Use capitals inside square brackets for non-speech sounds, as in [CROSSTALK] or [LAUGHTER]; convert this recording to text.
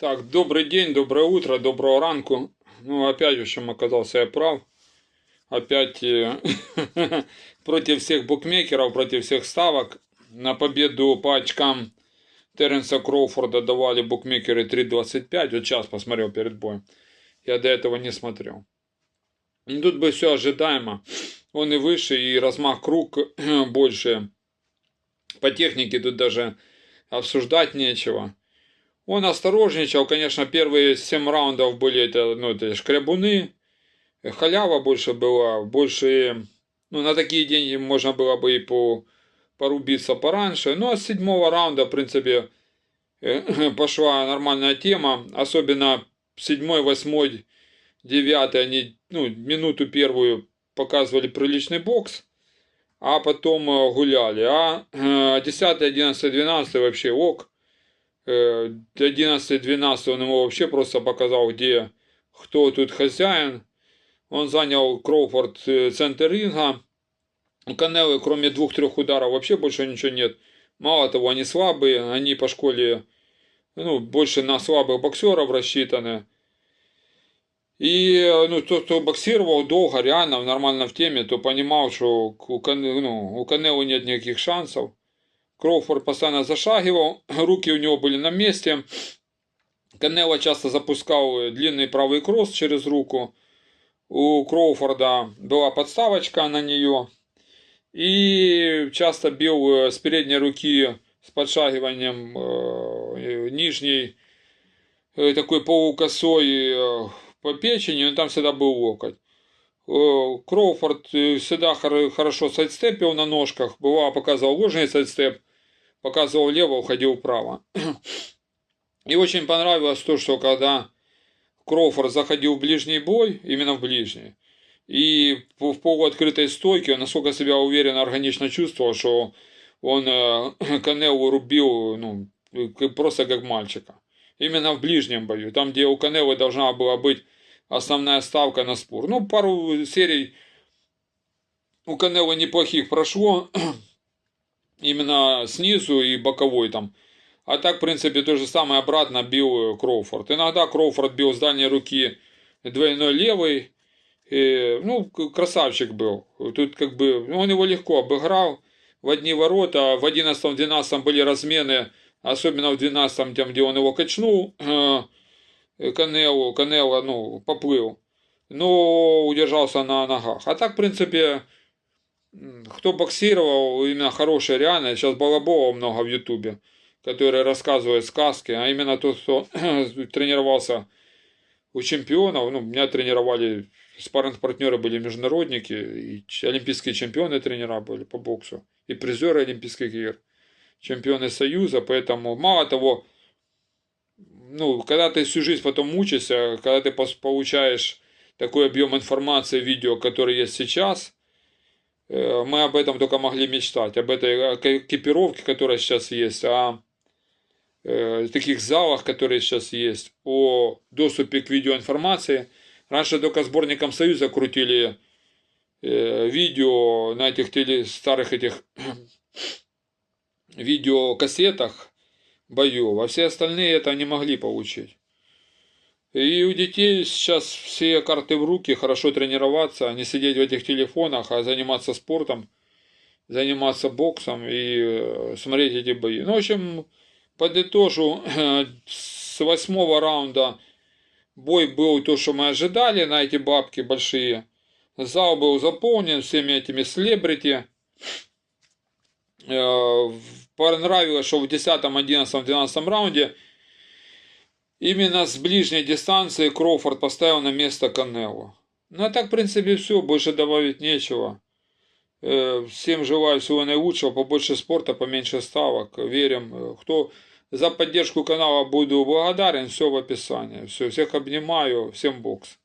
Так, добрый день, доброе утро, доброго ранку. Ну, опять, в общем, оказался я прав. Опять э, [LAUGHS] против всех букмекеров, против всех ставок. На победу по очкам Теренса Кроуфорда давали букмекеры 3.25. Вот сейчас посмотрел перед боем. Я до этого не смотрел. Ну, Тут бы все ожидаемо. Он и выше, и размах круг [CLEARS THROAT] больше. По технике тут даже обсуждать нечего. Он осторожничал, конечно, первые 7 раундов были это, ну, это шкрябуны, халява больше была, больше, ну, на такие деньги можно было бы и по, порубиться пораньше. Ну, а с седьмого раунда, в принципе, [LAUGHS] пошла нормальная тема, особенно седьмой, восьмой, девятый, они, ну, минуту первую показывали приличный бокс, а потом э, гуляли. А 10, 11, 12 вообще ок. 11-12 он ему вообще просто показал, где кто тут хозяин. Он занял Кроуфорд э, центр ринга. У Канелы, кроме двух-трех ударов, вообще больше ничего нет. Мало того, они слабые, они по школе, ну, больше на слабых боксеров рассчитаны. И ну, тот, кто боксировал долго, реально, нормально в теме, то понимал, что у, Кане, ну, у Канелы нет никаких шансов. Кроуфорд постоянно зашагивал, руки у него были на месте. Канело часто запускал длинный правый кросс через руку. У Кроуфорда была подставочка на нее. И часто бил с передней руки с подшагиванием э, нижней э, такой полукосой э, по печени, но там всегда был локоть. Кроуфорд всегда хорошо сайдстепил на ножках, бывало показывал ложный сайдстеп, показывал влево, уходил вправо. И очень понравилось то, что когда Кроуфорд заходил в ближний бой, именно в ближний, и в полуоткрытой стойке он насколько себя уверенно, органично чувствовал, что он э, [CLEARS THROAT] Канелу рубил ну, просто как мальчика. Именно в ближнем бою, там, где у Канелы должна была быть основная ставка на спор. Ну, пару серий у Канелы неплохих прошло, [CLEARS THROAT] именно снизу и боковой там. А так, в принципе, то же самое обратно бил Кроуфорд. Иногда Кроуфорд бил с дальней руки двойной левый. И, ну, красавчик был. Тут как бы, он его легко обыграл в одни ворота. В 11-12 были размены, особенно в 12 тем, где он его качнул. Канелу, Канело, ну, поплыл. Но удержался на ногах. А так, в принципе, кто боксировал, именно хорошие реально, сейчас Балабова много в Ютубе, который рассказывает сказки, а именно тот, кто [CLEARS THROAT] тренировался у чемпионов, ну, меня тренировали, спарринг-партнеры были международники, и олимпийские чемпионы тренера были по боксу, и призеры Олимпийских игр, чемпионы Союза, поэтому, мало того, ну, когда ты всю жизнь потом мучаешься, когда ты получаешь такой объем информации, видео, который есть сейчас – мы об этом только могли мечтать, об этой экипировке, которая сейчас есть, о э, таких залах, которые сейчас есть, о доступе к видеоинформации. Раньше только сборником Союза крутили э, видео на этих теле, старых этих [CLEARS THROAT] видеокассетах боев, а все остальные это не могли получить. И у детей сейчас все карты в руки, хорошо тренироваться, а не сидеть в этих телефонах, а заниматься спортом, заниматься боксом и э, смотреть эти бои. Ну, в общем, подытожу, с восьмого раунда бой был то, что мы ожидали на эти бабки большие. Зал был заполнен всеми этими селебрити. Э, понравилось, что в 10, 11, 12 раунде – Именно с ближней дистанции Кроуфорд поставил на место Канело. Ну а так, в принципе, все, больше добавить нечего. Э, всем желаю всего наилучшего, побольше спорта, поменьше ставок. Верим. Э, кто за поддержку канала буду благодарен, все в описании. Все, всех обнимаю, всем бокс.